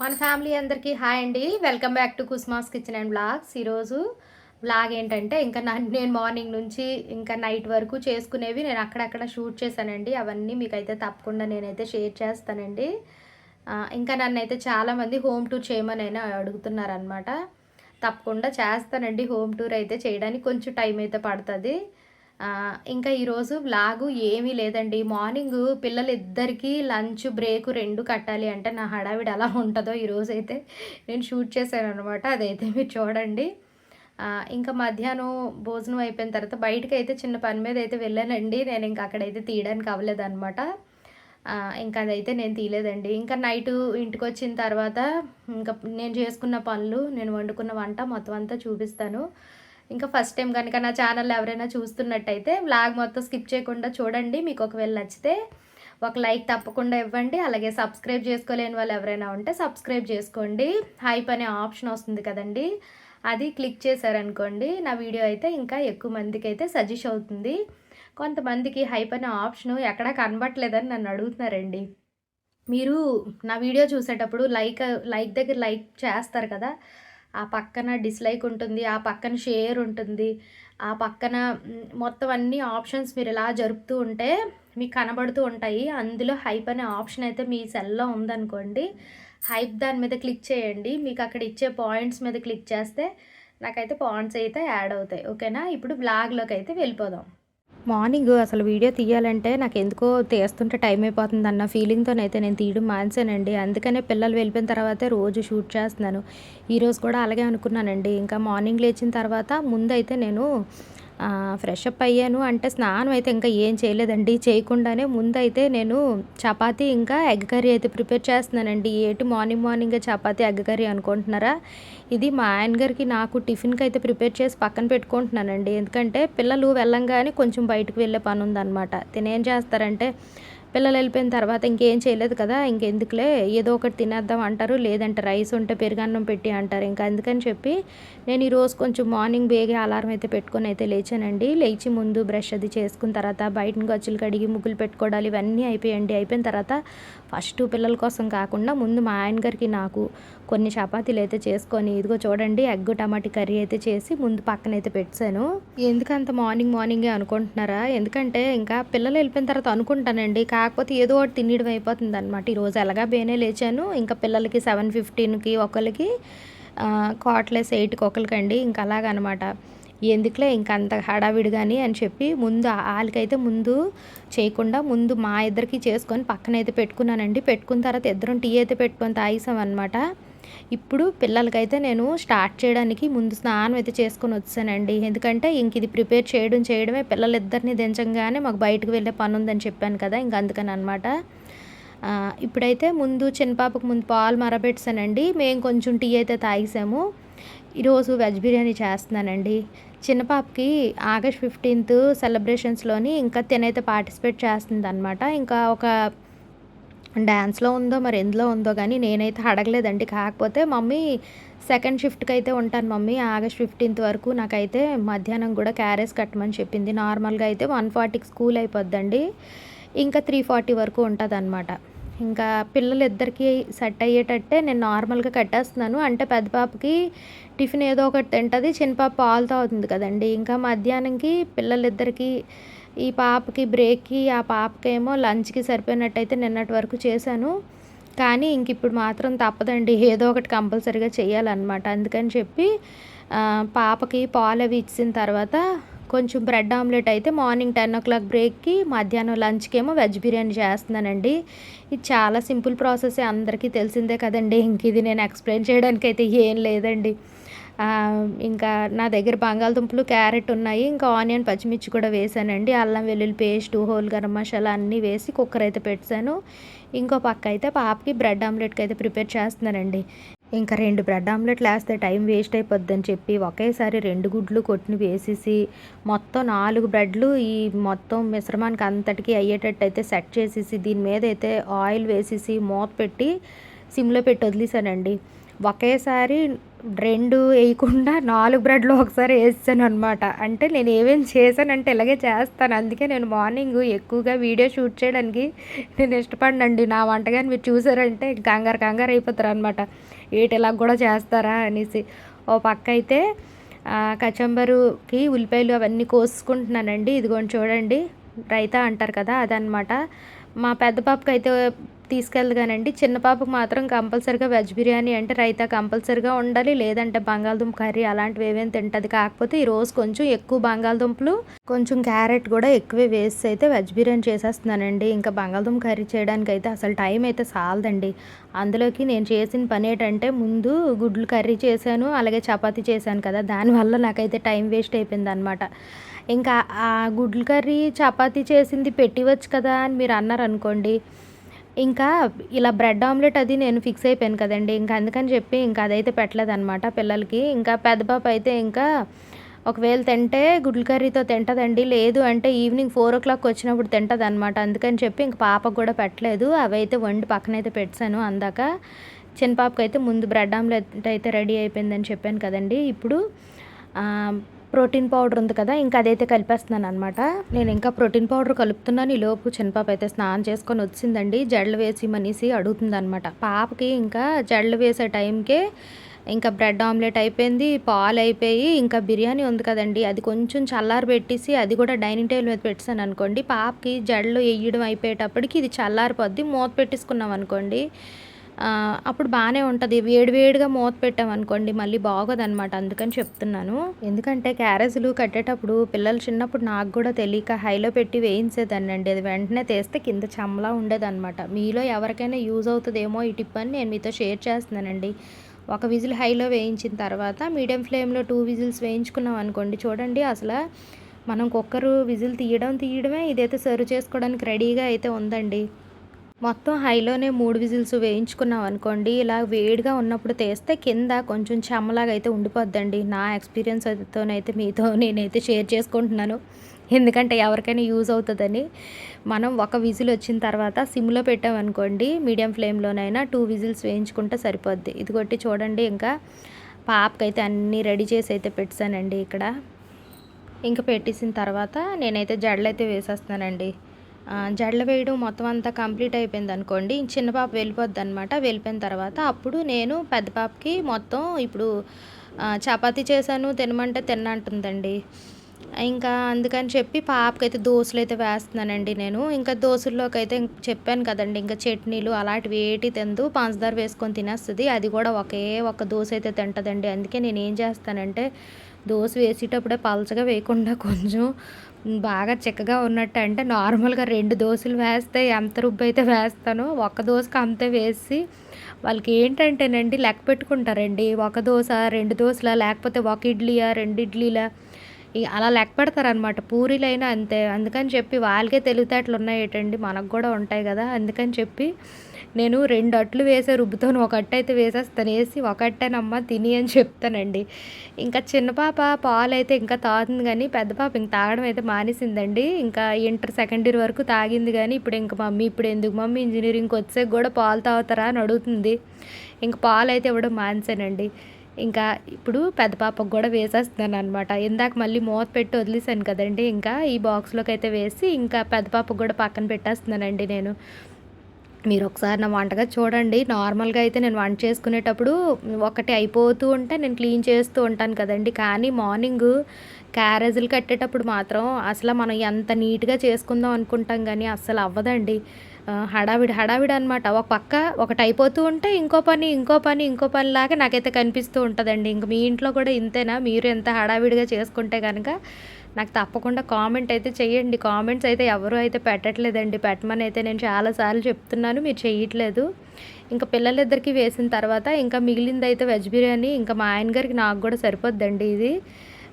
మన ఫ్యామిలీ అందరికీ హాయ్ అండి. Welcome back to Kusma's kitchen and blogs ఈరోజు బ్లాగ్ ఏంటంటే ఇంకా నన్ను నేను మార్నింగ్ నుంచి ఇంకా నైట్ వరకు చేసుకునేవి నేను అక్కడక్కడ షూట్ చేశానండి. అవన్నీ మీకైతే తప్పకుండా నేనైతే షేర్ చేస్తానండి. ఇంకా నన్ను అయితే చాలామంది హోమ్ టూర్ చేయమని అయినా అడుగుతున్నారనమాట తప్పకుండా చేస్తానండి. హోమ్ టూర్ అయితే చేయడానికి కొంచెం టైం అయితే పడుతుంది. ఇంకా ఈరోజు వ్లాగు ఏమీ లేదండి. మార్నింగ్ పిల్లలిద్దరికీ లంచ్ బ్రేక్ రెండు కట్టాలి అంటే నా హడావిడి ఎలా ఉంటుందో ఈరోజు అయితే నేను షూట్ చేశాను అనమాట అదైతే మీరు చూడండి. ఇంకా మధ్యాహ్నం భోజనం అయిపోయిన తర్వాత బయటకు అయితే చిన్న పని మీద అయితే వెళ్ళానండి. నేను ఇంకా అక్కడైతే తీయడానికి అవ్వలేదు అనమాట ఇంకా అదైతే నేను తీయలేదండి. ఇంకా నైట్ ఇంటికి వచ్చిన తర్వాత ఇంకా నేను చేసుకున్న పనులు నేను వండుకున్న వంట మొత్తం అంతా చూపిస్తాను. ఇంకా ఫస్ట్ టైం కనుక నా ఛానల్ ఎవరైనా చూస్తున్నట్టయితే వ్లాగ్ మొత్తం స్కిప్ చేయకుండా చూడండి. మీకు ఒకవేళ నచ్చితే ఒక లైక్ తప్పకుండా ఇవ్వండి. అలాగే సబ్స్క్రైబ్ చేసుకోలేని వాళ్ళు ఎవరైనా ఉంటే సబ్స్క్రైబ్ చేసుకోండి. హైప్ అనే ఆప్షన్ వస్తుంది కదండి. అది క్లిక్ చేశారనుకోండి నా వీడియో అయితే ఇంకా ఎక్కువ మందికి అయితే సజెస్ట్ అవుతుంది. కొంతమందికి హైప్ అనే ఆప్షను ఎక్కడా కనబట్టలేదని నన్ను అడుగుతున్నారండి. మీరు నా వీడియో చూసేటప్పుడు లైక్ లైక్ దగ్గర లైక్ చేస్తారు కదా. ఆ పక్కన డిస్లైక్ ఉంటుంది ఆ పక్కన షేర్ ఉంటుంది ఆ పక్కన మొత్తం అన్ని ఆప్షన్స్ మీరు ఇలా జరుపుతూ ఉంటే మీకు కనబడుతూ ఉంటాయి. అందులో హైప్ అనే ఆప్షన్ అయితే మీ సెల్లో ఉందనుకోండి హైప్ దాని మీద క్లిక్ చేయండి. మీకు అక్కడ ఇచ్చే పాయింట్స్ మీద క్లిక్ చేస్తే నాకైతే పాయింట్స్ అయితే యాడ్ అవుతాయి. ఓకేనా ఇప్పుడు బ్లాగ్లోకి అయితే వెళ్ళిపోదాం. మార్నింగ్ అసలు వీడియో తీయాలంటే నాకు ఎందుకో తీస్తుంటే టైం అయిపోతుంది అన్న ఫీలింగ్తోనైతే నేను తీయడం మానేశానండి. అందుకనే పిల్లలు వెళ్ళిపోయిన తర్వాతే రోజు షూట్ చేస్తున్నాను. ఈరోజు కూడా అలాగే అనుకున్నానండి. ఇంకా మార్నింగ్ లేచిన తర్వాత ముందైతే నేను ఫ్రెష్ అప్ అయ్యాను. అంటే స్నానం అయితే ఇంకా ఏం చేయలేదండి. చేయకుండానే ముందైతే నేను చపాతీ ఇంకా ఎగ్ కర్రీ అయితే ప్రిపేర్ చేస్తున్నానండి. ఏటి morning morning chapati egg curry అనుకుంటున్నారా? ఇది మా ఆయన గారికి నాకు టిఫిన్కి అయితే ప్రిపేర్ చేసి పక్కన పెట్టుకుంటున్నానండి. ఎందుకంటే పిల్లలు వెళ్ళంగానే కొంచెం బయటకు వెళ్ళే పని ఉందన్నమాట తినేం చేస్తారంటే పిల్లలు వెళ్ళిపోయిన తర్వాత ఇంకేం చేయలేదు కదా ఇంకెందుకులే ఏదో ఒకటి తినేద్దాం అంటారు. లేదంటే రైస్ ఉంటే పెరుగన్నం పెట్టి అంటారు. ఇంకా అందుకని చెప్పి నేను ఈరోజు కొంచెం మార్నింగ్ బేగే అలారం అయితే పెట్టుకొని అయితే లేచానండి. లేచి ముందు బ్రష్ అది చేసుకున్న తర్వాత బయట గచ్చులు కడిగి ముగ్గులు పెట్టుకోవడాలు ఇవన్నీ అయిపోయండి అయిపోయిన తర్వాత ఫస్ట్ పిల్లల కోసం కాకుండా ముందు మా ఆయన గారికి నాకు కొన్ని చపాతీలు అయితే చేసుకొని ఇదిగో చూడండి ఎగ్ టమాటా కర్రీ అయితే చేసి ముందు పక్కన అయితే పెట్టాను. ఎందుకంత మార్నింగ్ మార్నింగే అనుకుంటున్నారా? ఎందుకంటే ఇంకా పిల్లలు వెళ్ళిపోయిన తర్వాత అనుకుంటానండి. కాకపోతే ఏదో ఒకటి తినడం అయిపోతుంది అనమాట ఈరోజు ఎలాగా బేనే లేచాను. ఇంకా పిల్లలకి సెవెన్ ఫిఫ్టీన్కి ఒకరికి కాట్లెస్ ఎయిట్కి ఒకరికండి ఇంకా అలాగనమాట. ఎందుకులే ఇంకా అంత హడావిడి కానీ అని చెప్పి ముందు వాళ్ళకైతే ముందు చేయకుండా ముందు మా ఇద్దరికి చేసుకొని పక్కన అయితే పెట్టుకున్నానండి. పెట్టుకున్న తర్వాత ఇద్దరం టీ అయితే పెట్టుకొని తాగేసాం అనమాట ఇప్పుడు పిల్లలకైతే నేను స్టార్ట్ చేయడానికి ముందు స్నానం అయితే చేసుకొని వచ్చానండి. ఎందుకంటే ఇంక ఇది ప్రిపేర్ చేయడం చేయడమే పిల్లలిద్దరిని దించంగానే మాకు బయటకు వెళ్ళే పని ఉందని చెప్పాను కదా ఇంక అందుకని అనమాట ఇప్పుడైతే ముందు చిన్న పాపకు ముందు పాలు మరబెట్టానండి మేము కొంచెం టీ అయితే తాగేసాము. ఈరోజు వెజ్ బిర్యానీ చేస్తున్నానండి. చిన్న పాపకి ఆగస్ట్ ఫిఫ్టీన్త్ సెలబ్రేషన్స్లోని ఇంకా తినైతే పార్టిసిపేట్ చేస్తుంది అనమాట ఇంకా ఒక డ్యాన్స్లో ఉందో మరి ఎందులో ఉందో కానీ నేనైతే అడగలేదండి. కాకపోతే మమ్మీ సెకండ్ షిఫ్ట్కి అయితే ఉంటాను మమ్మీ. ఆగస్ట్ ఫిఫ్టీన్త్ వరకు నాకైతే మధ్యాహ్నం కూడా క్యారేజ్ కట్టమని చెప్పింది. నార్మల్గా అయితే వన్ ఫార్టీకి స్కూల్ అయిపోద్దండి. ఇంకా త్రీ ఫార్టీ వరకు ఉంటుంది అనమాట ఇంకా పిల్లలు ఇద్దరికి సెట్ అయ్యేటట్టే నేను నార్మల్గా కట్టేస్తున్నాను. అంటే పెద్ద పాపకి టిఫిన్ ఏదో ఒకటి తింటుంది చిన్న పాప పాలు తాగుతుంది కదండి. ఇంకా మధ్యాహ్నంకి పిల్లలిద్దరికీ ఈ పాపకి బ్రేక్కి ఆ పాపకేమో లంచ్కి సరిపోయినట్టయితే నిన్నటి వరకు చేశాను. కానీ ఇంక ఇప్పుడు మాత్రం తప్పదండి. ఏదో ఒకటి కంపల్సరీగా చేయాలన్నమాట అందుకని చెప్పి పాపకి పాలు అవి ఇచ్చిన తర్వాత కొంచెం బ్రెడ్ ఆమ్లెట్ అయితే మార్నింగ్ టెన్ ఓ క్లాక్ బ్రేక్కి మధ్యాహ్నం లంచ్కి ఏమో వెజ్ బిర్యానీ చేస్తున్నానండి. ఇది చాలా సింపుల్ ప్రాసెస్. అందరికీ తెలిసిందే కదండి. ఇంక ఇది నేను ఎక్స్ప్లెయిన్ చేయడానికి అయితే ఏం లేదండి. ఇంకా నా దగ్గర బంగాళదుంపలు క్యారెట్ ఉన్నాయి ఇంకా ఆనియన్ పచ్చిమిర్చి కూడా వేసానండి. అల్లం వెల్లుల్లి పేస్ట్ హోల్ గరం మసాలా అన్నీ వేసి కుక్కర్ అయితే పెట్టాను. ఇంకో పక్క అయితే పాపకి బ్రెడ్ ఆమ్లెట్కి అయితే ప్రిపేర్ చేస్తున్నానండి. ఇంకా రెండు బ్రెడ్ ఆమ్లెట్లు వేస్తే టైం వేస్ట్ అయిపోద్దని చెప్పి ఒకేసారి రెండు గుడ్లు కొట్టిని వేసేసి మొత్తం నాలుగు బ్రెడ్లు ఈ మొత్తం మిశ్రమానికి అంతటికి అయ్యేటట్టు అయితే సెట్ చేసేసి దీని మీద అయితే ఆయిల్ వేసేసి మూత పెట్టి సిమ్లో పెట్టి వదిలేసానండి. ఒకేసారి రెండు వేయకుండా నాలుగు బ్రెడ్లు ఒకసారి వేసాను అనమాట అంటే నేను ఏమేమి చేశానంటే ఇలాగే చేస్తాను. అందుకే నేను మార్నింగ్ ఎక్కువగా వీడియో షూట్ చేయడానికి నేను ఇష్టపడినండి. నా వంటగాని మీరు చూసారంటే కంగారు కంగారు అయిపోతారు అనమాట ఏటి ఇలా కూడా చేస్తారా అనేసి. ఓ పక్క అయితే కచంబరుకి ఉల్లిపాయలు అవన్నీ కోసుకుంటున్నానండి. ఇదిగోండి చూడండి. రైతా అంటారు కదా అదనమాట మా పెద్ద పాపకి అయితే తీసుకెళ్ళగానండి చిన్న పాపకు మాత్రం కంపల్సరిగా వెజ్ బిర్యానీ అంటే రైతా కంపల్సరిగా ఉండాలి లేదంటే బంగాళదుంప కర్రీ అలాంటివి ఏమేమి తింటుంది. కాకపోతే ఈరోజు కొంచెం ఎక్కువ బంగాళదుంపలు కొంచెం క్యారెట్ కూడా ఎక్కువే వేసి అయితే వెజ్ బిర్యానీ చేసేస్తున్నానండి. ఇంకా బంగాళదుంప కర్రీ చేయడానికి అయితే అసలు టైం అయితే చాలదండి అందులోకి నేను చేసిన పని ఏంటంటే ముందు గుడ్లు కర్రీ చేశాను అలాగే చపాతీ చేశాను కదా దానివల్ల నాకైతే టైం వేస్ట్ అయిపోయింది అనమాట ఇంకా ఆ గుడ్లు కర్రీ చపాతీ చేసింది పెట్టివచ్చు కదా అని మీరు అన్నారు అనుకోండి ఇంకా ఇలా బ్రెడ్ ఆమ్లెట్ అది నేను ఫిక్స్ అయిపోయాను కదండి. ఇంకా అందుకని చెప్పి ఇంకా అదైతే పెట్టలేదు అనమాట పిల్లలకి. ఇంకా పెద్ద పాప అయితే ఇంకా ఒకవేళ తింటే గుడ్ల కర్రీతో తింటదండి. లేదు అంటే ఈవినింగ్ ఫోర్ ఓ క్లాక్ వచ్చినప్పుడు తింటుంది అనమాట అందుకని చెప్పి ఇంక పాపకు కూడా పెట్టలేదు. అవి అయితే వండి పక్కనైతే పెట్టాను అందాక. చిన్న పాపకు అయితే ముందు బ్రెడ్ ఆమ్లెట్ అయితే రెడీ అయిపోయిందని చెప్పాను కదండి. ఇప్పుడు ప్రోటీన్ పౌడర్ ఉంది కదా ఇంకా అదైతే కలిపేస్తున్నాను అనమాట నేను ఇంకా ప్రోటీన్ పౌడర్ కలుపుతున్నాను ఈ లోపు చిన్నపాప అయితే స్నానం చేసుకొని వచ్చిందండి. జడలు వేసి మనిసి అడుగుతుంది అనమాట పాపకి ఇంకా జడలు వేసే టైంకే ఇంకా బ్రెడ్ ఆమ్లెట్ అయిపోయింది పాలు అయిపోయి ఇంకా బిర్యానీ ఉంది కదండి. అది కొంచెం చల్లారి పెట్టేసి అది కూడా డైనింగ్ టేబుల్ మీద పెట్టాను అనుకోండి. పాపకి జడలు వేయడం అయిపోయేటప్పటికి ఇది చల్లారిపోద్ది మూత పెట్టేసుకున్నాం అనుకోండి. అప్పుడు బాగానే ఉంటుంది. వేడి వేడిగా మూత పెట్టామనుకోండి మళ్ళీ బాగోదనమాట అందుకని చెప్తున్నాను. ఎందుకంటే క్యారేజీలు కట్టేటప్పుడు పిల్లలు చిన్నప్పుడు నాకు కూడా తెలియక హైలో పెట్టి వేయించేదాన్ని అండి. అది వెంటనే తీస్తే కింద చమ్మలా ఉండేదన్నమాట. మీలో ఎవరికైనా యూజ్ అవుతుందేమో ఈ టిప్ అని నేను మీతో షేర్ చేస్తున్నానండి. ఒక విజిల్ హైలో వేయించిన తర్వాత మీడియం ఫ్లేమ్లో టూ విజిల్స్ వేయించుకున్నాం అనుకోండి. చూడండి అసలు మనం కుక్కరు విజిల్ తీయడం తీయడమే ఇదైతే సర్వ్ చేసుకోవడానికి రెడీగా అయితే ఉందండి. మొత్తం హైలోనే మూడు విజిల్స్ వేయించుకున్నాం అనుకోండి ఇలా వేడిగా ఉన్నప్పుడు తీస్తే కింద కొంచెం చెమ్మలాగా అయితే ఉండిపోద్దండి. నా ఎక్స్పీరియన్స్ తోనైతే మీతో నేనైతే షేర్ చేసుకుంటున్నాను. ఎందుకంటే ఎవరికైనా యూజ్ అవుతుందని. మనం ఒక విజిల్ వచ్చిన తర్వాత సిమ్లో పెట్టామనుకోండి మీడియం ఫ్లేమ్లోనైనా టూ విజిల్స్ వేయించుకుంటే సరిపోద్ది. ఇది కొట్టి చూడండి ఇంకా పాపకైతే అన్నీ రెడీ చేసి అయితే పెట్టానండి ఇక్కడ. ఇంకా పెట్టేసిన తర్వాత నేనైతే జడలు అయితే వేసేస్తున్నానండి. జడలు వేయడం మొత్తం అంతా కంప్లీట్ అయిపోయింది అనుకోండి చిన్న పాప వెళ్ళిపోద్ది అనమాట వెళ్ళిపోయిన తర్వాత అప్పుడు నేను పెద్ద పాపకి మొత్తం ఇప్పుడు చపాతీ చేశాను తినమంటే తిన్నంటుందండి. ఇంకా అందుకని చెప్పి పాపకైతే దోశలు అయితే వేస్తున్నానండి నేను. ఇంకా దోశల్లోకి అయితే చెప్పాను కదండి ఇంకా చట్నీలు అలాంటివి ఏటి తిందు పంచదార వేసుకొని తినేస్తుంది. అది కూడా ఒకే ఒక దోశ అయితే తింటుందండి. అందుకే నేను ఏం చేస్తానంటే దోశ వేసేటప్పుడే పలచగా వేయకుండా కొంచెం బాగా చిక్కగా ఉన్నట్టు అంటే నార్మల్గా రెండు దోశలు వేస్తే ఎంత రుబ్బు అయితే వేస్తానో ఒక దోశకు అంతే వేసి వాళ్ళకి ఏంటంటేనండి లెక్క పెట్టుకుంటారండి. ఒక దోశ రెండు దోశలా లేకపోతే ఒక ఇడ్లీయా రెండు ఇడ్లీలా అలా లెక్క పెడతారనమాట పూరీలైనా అంతే. అందుకని చెప్పి వాళ్ళకే తెలివితేటలు ఉన్నాయేటండి మనకు కూడా ఉంటాయి కదా. అందుకని చెప్పి నేను రెండు అట్లు వేసే రుబ్బుతాను ఒక అట్టు అయితే వేసేస్తాను. వేసి ఒక అట్టేనమ్మ తిని అని చెప్తానండి. ఇంకా చిన్న పాప పాలు అయితే ఇంకా తాగుతుంది కానీ పెద్ద పాప ఇంక తాగడం అయితే మానేసిందండి. ఇంకా ఇంటర్ సెకండ్ ఇయర్ వరకు తాగింది కానీ ఇప్పుడు ఇంక మమ్మీ ఇప్పుడు ఎందుకు మమ్మీ ఇంజనీరింగ్కి వచ్చే కూడా పాలు తాగుతారా అని అడుగుతుంది. ఇంక పాలు అయితే ఇవ్వడం మానేసానండి. ఇంకా ఇప్పుడు పెద్ద పాపకు కూడా వేసేస్తున్నాను అనమాట ఇందాక మళ్ళీ మూత పెట్టి వదిలేసాను కదండి. ఇంకా ఈ బాక్స్లోకి అయితే వేసి ఇంకా పెద్ద పాపకు కూడా పక్కన పెట్టేస్తున్నానండి నేను. మీరు ఒకసారి నా వంటగా చూడండి. నార్మల్గా అయితే నేను వంట చేసుకునేటప్పుడు ఒకటి అయిపోతూ ఉంటే నేను క్లీన్ చేస్తూ ఉంటాను కదండి. కానీ మార్నింగ్ క్యారేజీలు కట్టేటప్పుడు మాత్రం అసలు మనం ఎంత నీట్గా చేసుకుందాం అనుకుంటాం కానీ అస్సలు అవ్వదండి. హడావిడి హడావిడి అనమాట ఒక పక్క ఒకటి అయిపోతూ ఉంటే ఇంకో పని ఇంకో పని ఇంకో పని లాగా నాకైతే కనిపిస్తూ ఉంటుందండి. ఇంక మీ ఇంట్లో కూడా ఇంతేనా? మీరు ఎంత హడావిడిగా చేసుకుంటే కనుక నాకు తప్పకుండా కామెంట్ అయితే చేయండి కామెంట్స్ అయితే ఎవరు అయితే పెట్టట్లేదండి. పెట్టమని అయితే నేను చాలాసార్లు చెప్తున్నాను మీరు చేయట్లేదు ఇంకా పిల్లలిద్దరికీ వేసిన తర్వాత ఇంకా మిగిలింది అయితే వెజ్ బిర్యానీ ఇంకా మా ఆయన గారికి నాకు కూడా సరిపోద్దండి ఇది.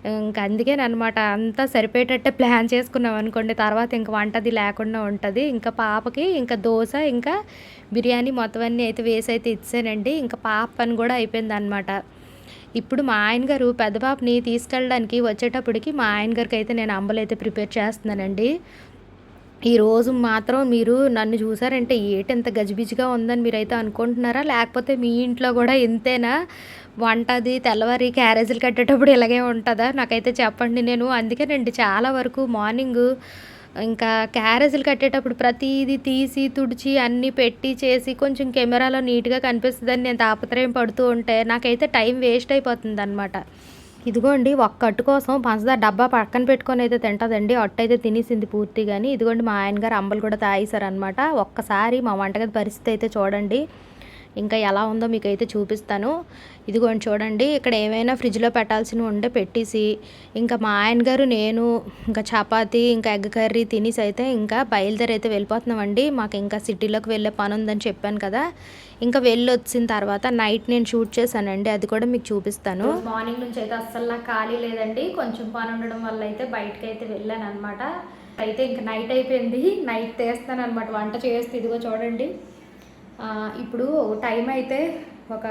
ఇంక అందుకేనమాట అంతా సరిపోయేటట్టే ప్లాన్ చేసుకున్నాం అనుకోండి. తర్వాత ఇంక వంటది లేకుండా ఉంటుంది. ఇంకా పాపకి ఇంకా దోశ ఇంకా బిర్యానీ మొత్తం అన్నీ అయితే వేసి అయితే ఇచ్చానండి. ఇంకా పాప పని కూడా అయిపోయింది అనమాట ఇప్పుడు మా ఆయన గారు పెద్ద పాపని తీసుకెళ్ళడానికి వచ్చేటప్పటికి మా ఆయన గారికి అయితే నేను అంబలు అయితే ప్రిపేర్ చేస్తున్నానండి. ఈరోజు మాత్రం మీరు నన్ను చూసారంటే ఏటి ఎంత గజిబిజిగా ఉందని మీరైతే అనుకుంటున్నారా? లేకపోతే మీ ఇంట్లో కూడా ఇంతేనా? వంటది తెల్లవారి క్యారేజీలు కట్టేటప్పుడు ఇలాగే ఉంటుందా? నాకైతే చెప్పండి నేను. అందుకేనండి చాలా వరకు మార్నింగ్ ఇంకా క్యారేజీలు కట్టేటప్పుడు ప్రతిదీ తీసి తుడిచి అన్నీ పెట్టి చేసి కొంచెం కెమెరాలో నీట్గా కనిపిస్తుందని నేను తాపత్రయం పడుతూ ఉంటే నాకైతే టైం వేస్ట్ అయిపోతుంది అనమాట ఇదిగోండి ఒక్క అట్టు కోసం పంచదార డబ్బా పక్కన పెట్టుకొని అయితే తింటదండి. అట్టు అయితే తినేసింది పూర్తిగాని ఇదిగోండి మా ఆయన గారు అంబలు కూడా తాగేశారనమాట ఒక్కసారి మా వంటగది పరిస్థితి అయితే చూడండి. ఇంకా ఎలా ఉందో మీకు అయితే చూపిస్తాను. ఇదిగోండి చూడండి ఇక్కడ ఏమైనా ఫ్రిడ్జ్లో పెట్టాల్సినవి ఉంటే పెట్టేసి ఇంకా మా ఆయన గారు నేను ఇంకా చపాతి ఇంకా ఎగ్ కర్రీ తినేసి అయితే ఇంకా బయలుదేరి అయితే వెళ్ళిపోతున్నామండి. మాకు ఇంకా సిటీలోకి వెళ్ళే పని ఉందని చెప్పాను కదా. ఇంకా వెళ్ళి వచ్చిన తర్వాత నైట్ నేను షూట్ చేశానండి అది కూడా మీకు చూపిస్తాను. మార్నింగ్ నుంచి అయితే అస్సలు నాకు ఖాళీ లేదండి. కొంచెం పని ఉండడం వల్ల అయితే బయటకు అయితే వెళ్ళాను అనమాట అయితే ఇంకా నైట్ అయిపోయింది. నైట్ తీస్తాను అనమాట వంట చేస్తే ఇదిగో చూడండి. ఇప్పుడు టైం అయితే ఒక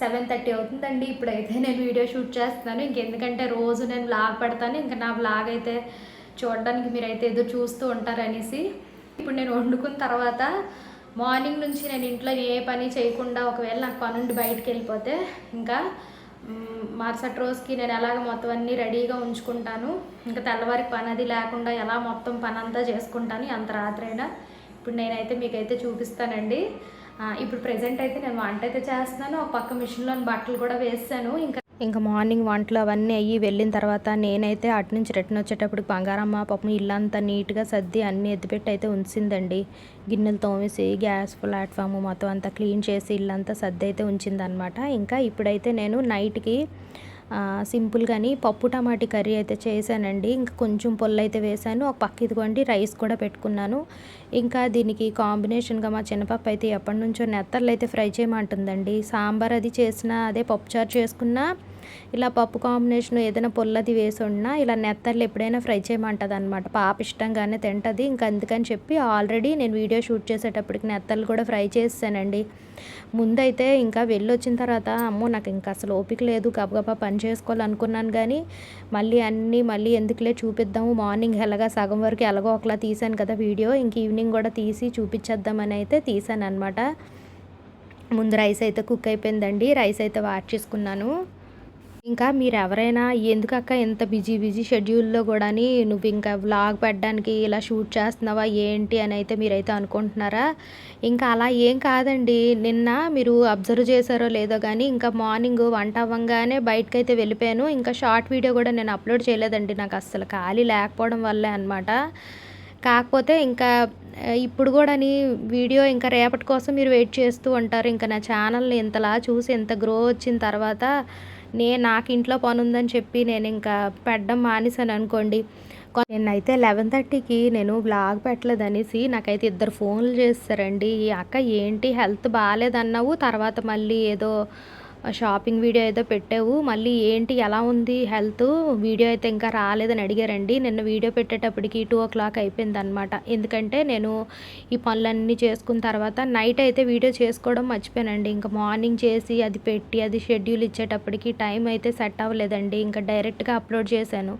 సెవెన్ థర్టీ అవుతుందండి. ఇప్పుడైతే నేను వీడియో షూట్ చేస్తున్నాను. ఇంకెందుకంటే రోజు నేను బ్లాగ్ పడతాను. ఇంకా నా బ్లాగ్ అయితే చూడడానికి మీరైతే ఎదురు చూస్తూ ఉంటారనేసి ఇప్పుడు నేను వండుకున్న తర్వాత మార్నింగ్ నుంచి నేను ఇంట్లో ఏ పని చేయకుండా ఒకవేళ నాకు పని ఉండి బయటికి వెళ్ళిపోతే ఇంకా మరుసటి రోజుకి నేను ఎలాగ మొత్తం అన్నీ రెడీగా ఉంచుకుంటాను. ఇంకా తెల్లవారి పని అది లేకుండా ఎలా మొత్తం పని అంతా చేసుకుంటాను. అంత రాత్రైనా ఇప్పుడు నేనైతే మీకైతే చూపిస్తానండి. ఇప్పుడు ప్రజెంట్ అయితే నేను వంట అయితే చేస్తున్నాను. ఒక పక్క మిషన్లో బట్టలు కూడా వేసాను. ఇంకా ఇంకా మార్నింగ్ వంటలు అవన్నీ అయ్యి వెళ్ళిన తర్వాత నేనైతే అటు నుంచి రిటర్న్ వచ్చేటప్పుడు బంగారమ్మ పాపం ఇల్లంతా నీట్గా సర్ది అన్నీ ఎత్తిపెట్టి అయితే ఉంచిందండి. గిన్నెలు తోమేసి గ్యాస్ ప్లాట్ఫామ్ మొత్తం అంతా క్లీన్ చేసి ఇల్లంతా సర్ది అయితే ఉంచిందనమాట ఇంకా ఇప్పుడైతే నేను నైట్కి సింపుల్గాని పప్పు టమాటీ కర్రీ అయితే చేశానండి. ఇంకా కొంచెం పొల్లు అయితే వేశాను. ఒక పక్క ఇదిగోండి రైస్ కూడా పెట్టుకున్నాను. ఇంకా దీనికి కాంబినేషన్గా మా చిన్నపాప అయితే ఎప్పటి నుంచో నెత్తర్లు అయితే ఫ్రై చేయమంటుందండి. సాంబార్ అది చేసినా అదే పప్పుచారు చేసుకున్నా ఇలా పప్పు కాంబినేషన్ ఏదైనా పొల్లది వేసి ఉన్నా ఇలా నెత్తర్లు ఎప్పుడైనా ఫ్రై చేయమంటుంది అనమాట పాప ఇష్టంగానే తింటుంది. ఇంకా అందుకని చెప్పి ఆల్రెడీ నేను వీడియో షూట్ చేసేటప్పటికి నెత్తలు కూడా ఫ్రై చేసానండి ముందైతే ఇంకా వెళ్ళొచ్చిన తర్వాత అమ్మో నాకు ఇంకా అసలు ఓపిక లేదు. గబగబా పని చేసుకోవాలనుకున్నాను కానీ మళ్ళీ అన్నీ మళ్ళీ ఎందుకులే చూపిద్దాము. మార్నింగ్ ఎలాగా సగం వరకు ఎలాగో ఒకలా తీసాను కదా వీడియో. ఇంక ఈవినింగ్ కూడా తీసి చూపించేద్దామని అయితే తీసాను అనమాట ముందు రైస్ అయితే కుక్ అయిపోయిందండి. రైస్ అయితే వాట్ చేసుకున్నాను. ఇంకా మీరు ఎవరైనా ఎందుకక్క ఇంత బిజీ బిజీ షెడ్యూల్లో కూడా నువ్వు ఇంకా వ్లాగ్ పెట్టడానికి ఇలా షూట్ చేస్తున్నావా ఏంటి అని అయితే మీరైతే అనుకుంటున్నారా? ఇంకా అలా ఏం కాదండి. నిన్న మీరు అబ్జర్వ్ చేశారో లేదో కానీ ఇంకా మార్నింగ్ వంట అవ్వంగానే బయటకు అయితే వెళ్ళిపోయాను. ఇంకా షార్ట్ వీడియో కూడా నేను అప్లోడ్ చేయలేదండి. నాకు అస్సలు ఖాళీ లేకపోవడం వల్లే అనమాట కాకపోతే ఇంకా ఇప్పుడు కూడా వీడియో ఇంకా రేపటి కోసం మీరు వెయిట్ చేస్తూ ఉంటారు. ఇంకా నా ఛానల్ని ఇంతలా చూసి ఇంత గ్రో వచ్చిన తర్వాత నేను నాకు ఇంట్లో పని ఉందని చెప్పి నేను ఇంకా పెట్టడం మానేశాను అనుకోండి నిన్నైతే లెవెన్ థర్టీకి నేను బ్లాగ్ పెట్టలేదు అనేసి నాకైతే ఇద్దరు ఫోన్లు చేస్తారండి. ఈ అక్క ఏంటి హెల్త్ బాగాలేదన్నావు తర్వాత మళ్ళీ ఏదో షాపింగ్ వీడియో ఏదో పెట్టావు మళ్ళీ ఏంటి ఎలా ఉంది హెల్త్? వీడియో అయితే ఇంకా రాలేదని అడిగారండి. నిన్న వీడియో పెట్టేటప్పటికి టూ ఓ క్లాక్ అయిపోయింది అనమాట ఎందుకంటే నేను ఈ పనులన్నీ చేసుకున్న తర్వాత నైట్ అయితే వీడియో చేసుకోవడం మర్చిపోయానండి. ఇంకా మార్నింగ్ చేసి అది పెట్టి అది షెడ్యూల్ ఇచ్చేటప్పటికి టైం అయితే సెట్ అవ్వలేదండి. ఇంకా డైరెక్ట్గా అప్లోడ్ చేశాను.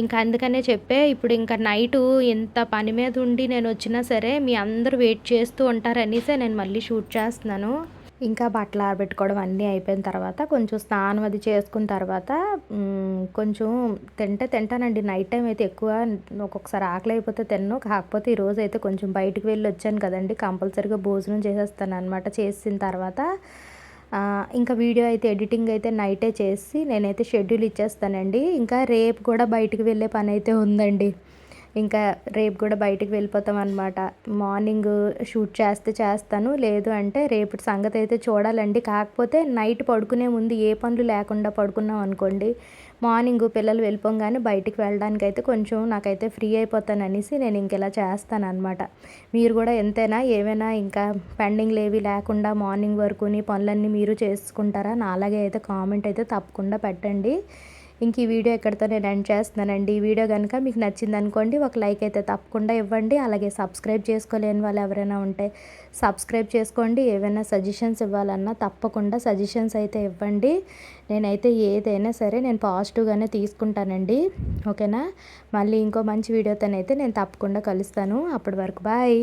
ఇంకా అందుకనే చెప్పే ఇప్పుడు ఇంకా నైటు ఇంత పని మీద ఉండి నేను వచ్చినా సరే మీ అందరూ వెయిట్ చేస్తూ ఉంటారనేసే నేను మళ్ళీ షూట్ చేస్తున్నాను. ఇంకా బట్టలు ఆరబెట్టుకోవడం అన్నీ అయిపోయిన తర్వాత కొంచెం స్నానం అది చేసుకున్న తర్వాత కొంచెం తింటే తింటానండి. నైట్ టైం అయితే ఎక్కువ ఒక్కొక్కసారి ఆకలి అయిపోతే తిన్ను. కాకపోతే ఈరోజు అయితే కొంచెం బయటకు వెళ్ళి వచ్చాను కదండి. కంపల్సరీగా భోజనం చేసేస్తాను అనమాట చేసిన తర్వాత ఇంకా వీడియో అయితే ఎడిటింగ్ అయితే నైటే చేసి నేనైతే షెడ్యూల్ ఇచ్చేస్తానండి. ఇంకా రేపు కూడా బయటకు వెళ్ళే పని అయితే ఉందండి. ఇంకా రేపు కూడా బయటికి వెళ్ళిపోతాం అనమాట మార్నింగ్ షూట్ చేస్తే చేస్తాను లేదు అంటే రేపు సంగతి అయితే చూడాలండి. కాకపోతే నైట్ పడుకునే ముందు ఏ పనులు లేకుండా పడుకున్నాం అనుకోండి. మార్నింగ్ పిల్లలు వెళ్ళిపోగానే బయటికి వెళ్ళడానికి అయితే కొంచెం నాకైతే ఫ్రీ అయిపోతాను అనేసి నేను ఇంకెలా చేస్తాను అనమాట మీరు కూడా ఎంతైనా ఏమైనా ఇంకా పెండింగ్లు ఏవి లేకుండా మార్నింగ్ వరకుని పనులన్నీ మీరు చేసుకుంటారా? నా అలాగే అయితే కామెంట్ అయితే తప్పకుండా పెట్టండి. ఇంక ఈ వీడియో ఎక్కడితో నేను ఎండ్ చేస్తున్నానండి. ఈ వీడియో కనుక మీకు నచ్చింది అనుకోండి ఒక లైక్ అయితే తప్పకుండా ఇవ్వండి. అలాగే సబ్స్క్రైబ్ చేసుకోలేని వాళ్ళు ఎవరైనా ఉంటే సబ్స్క్రైబ్ చేసుకోండి. ఏవైనా సజెషన్స్ ఇవ్వాలన్నా తప్పకుండా సజెషన్స్ అయితే ఇవ్వండి. నేనైతే ఏదైనా సరే నేను పాజిటివ్గానే తీసుకుంటానండి. ఓకేనా? మళ్ళీ ఇంకో మంచి వీడియోతోనైతే నేను తప్పకుండా కలుస్తాను. అప్పటి వరకు బాయ్.